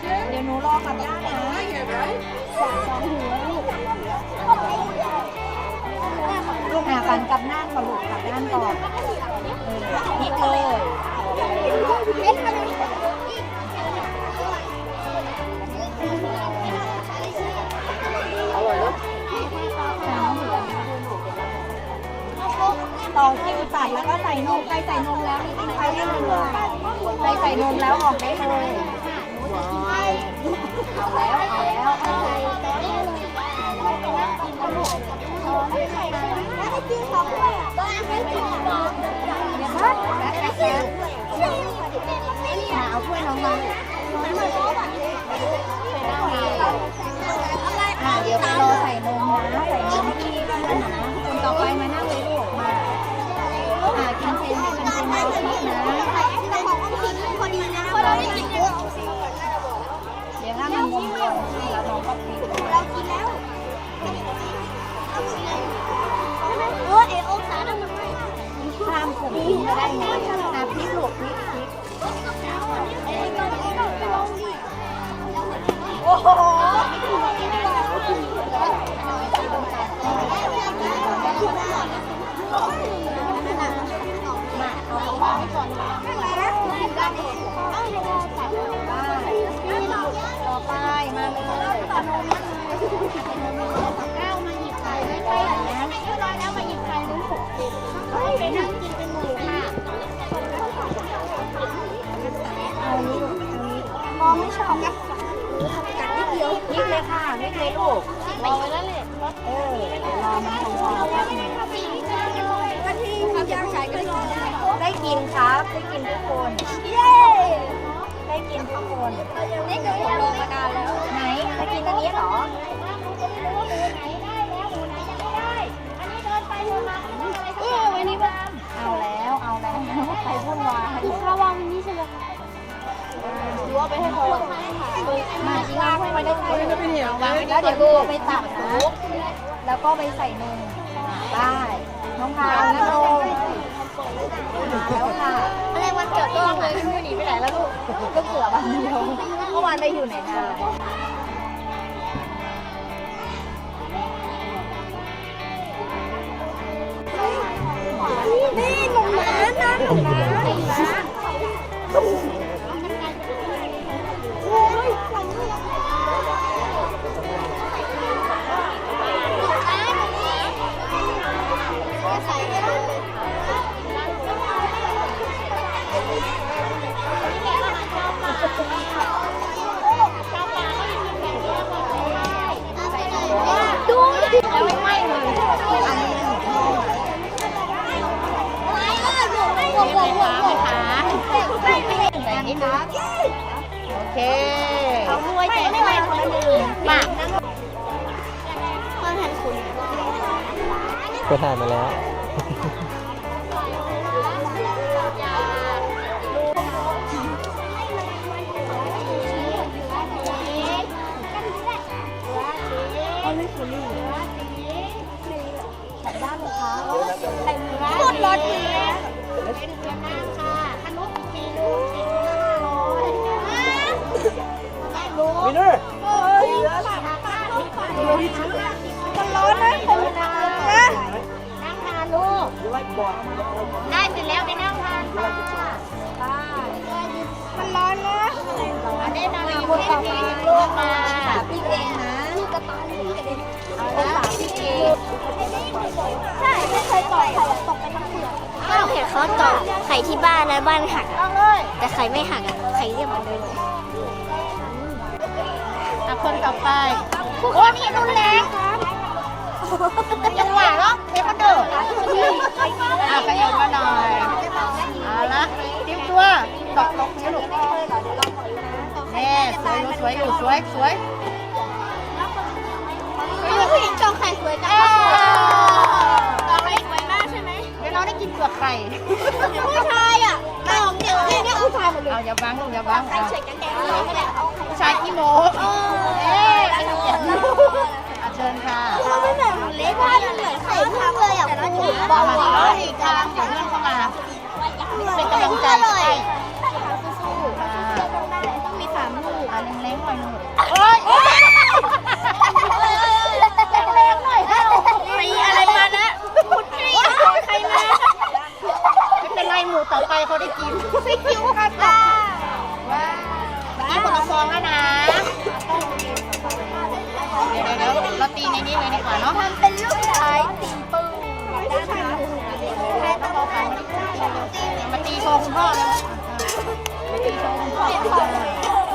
เดี๋ยวหนูรอกับย่านะสามสองหัวลูกลูกหาฟันกลับน้านก่อนลูกกลับด้านก่อนเออพลิกเลยต่อคิวตัดแล้วก็ใส่นมใครใส่นมแล้วใครเรียกนมใครใส่นมแล้วออกได้เลย เอาแล้วเอาแล้วเอาแล้วเอาถ้วยน้องมา กินครับ ได้กินทุกคน เย้ ได้กินทุกคนนี่คือผมลงมานานแล้ว ไหนได้กินอันนี้เหรอเออวันนี้แบบเอาแล้วเอาแล้วใครวุ่นวายระวังนี่ใช่ไหมดูว่าไปให้เขามาอีกแล้วไม่ได้ใช้แล้วเดี๋ยวดูไปตักนะ แล้วก็ไปใส่นมได้น้องพาวนะลงมา แล้วค่ะอะไรวันเกิดก็เลยหนีไปไหนแล้วลูกก็เกือบวันเดียวเมื่อวานไปอยู่ไหนมานี่หนุ่มนะนะหนุ่มนะ นี้นะ โอเคเขารวยแต่ไม่ไหวคนละหนึ่งมาคนแทนคุณก็ถ่ายมาแล้วจัดด้านเลย มันร้อนนะคุณนะนั่งทานลูก ได้เสร็จแล้วไปนั่งทานค่ะมันร้อนนะอันนี้นาลีคนต่ลูกมาพี่เองนะลูกกระต่ายเอาละพี่เองใช่ไม่เคยต่อยไข่ตกไปทั้งเปลือกก็เห็นเขาต่อไข่ที่บ้านนะบ้านหักแต่ไข่ไม่หักอะไข่เรียบเหมือนเดิมอะคนต่อไป โอ้นี่รุนแรงจังหวะเนาะเทควันเดอร์อะขยับมาหน่อยเอาละทิ้มตัวตกตกนี้ลูกแน่สวยอยู่สวยอยู่สวยสวยผู้หญิงจองไข่สวยจังจองไข่สวยมากใช่ไหมเดี๋ยวเราได้กินเปลือกไข่ผู้ชายอะจองเนี่ยเนี่ยผู้ชายหมดเลยเอาอย่าบังลูกอย่าบังไข่เอาเฉยกันแกงเลยไม่ได้เอาผู้ชายขี้โม้ ต้องเขียนอะเชิญค่ะเขาไม่แบบเล็กว่ามันเหมือนไข่พุ่งเลยอะแต่ละทีบอกว่าอีกทางเดี๋ยวเพื่อนเข้ามาเป็นกำลังใจให้สู้อ่าต้องมีสามลูกอ่อยหนึ่ง ตีในนี้เลยดีกว่าเนาะ มันเป็นลูกชายตีปืนมาตีโชว์คุณพ่อเลยมาตีโชว์คุณพ่อ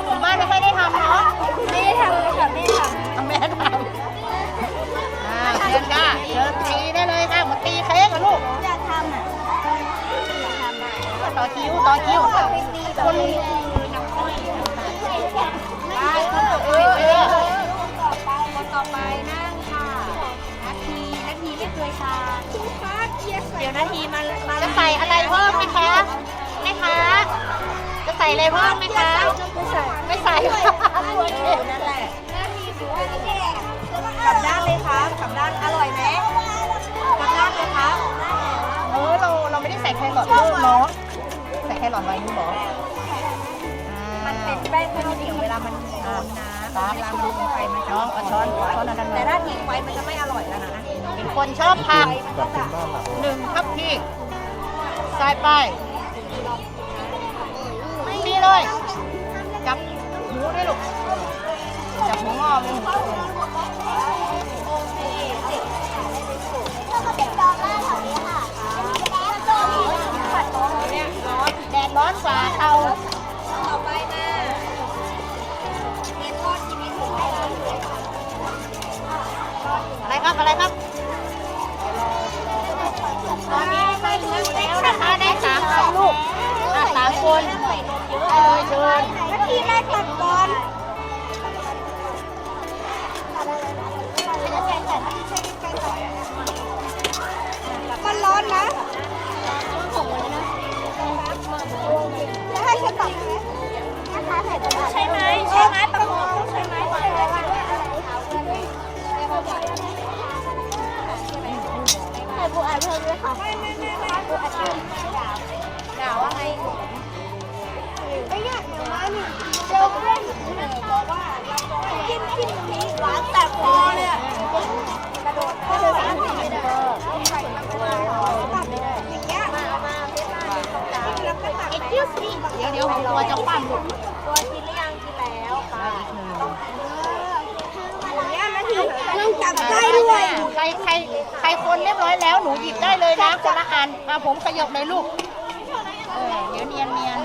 คุณบ้านไม่ค่อยได้ทำเนาะ ไม่ได้ทำเลยค่ะไม่ได้ทำทำแม่ทำอ่าเชิญค่ะเชิญตีได้เลยค่ะมาตีเค้กกับลูกอยากทำอะอยากทำอะต่อคิวต่อคิวคนเออเออคน ต่อไปนั่งค่ะนาทีนาทีไม่เคยทานเดี๋ยวนาทีมามาจะใส่อะไรเพิ่มไหมคะแม่คะจะใส่อะไรเพิ่มไหมคะไม่ใส่โอเคนั่นแหละกลับด้านเลยครับกลับด้านอร่อยไหมกลับด้านเลยครับเออเราเราไม่ได้ใส่แครอทเพิ่มเนาะใส่แครอทไว้นี่บอกมันเป็นแป้งข้าวเหนียวเวลามันโดนน้ำ เวลามันลงไปมันจะน้องเอาช้อนช้อนอันนั้นแต่แต่ถ้าทิ้งไว้มันจะไม่อร่อยแล้วนะเป็นคนชอบผักแบบเป็นบ้านหลังหนึ่งทัพพีใส่ไปนี่เลย จับหมูด้วยลูก จับหมูงอไปหมูแดดร้อนกว่าเตาต่อไป ครับอะไรครับตอนนี้ได้ถึงแล้วนะคะได้สามคนลูกอะสามคนเลยเชิญทีแรกตัดก่อนมันร้อนนะให้ฉันตัดไหมใช่ไหมใช่ไหมตะ ตัวจะคว่ำลูกตัวกินหรือยังกินแล้วค่ะอย่างเงี้ยนาทีต้องจับได้ด้วยใครใครใครคนเรียบร้อยแล้วหนูหยิบได้เลยนะคนละอันมาผมขยบเลยลูกเออเดี๋ยวเนียนเนียน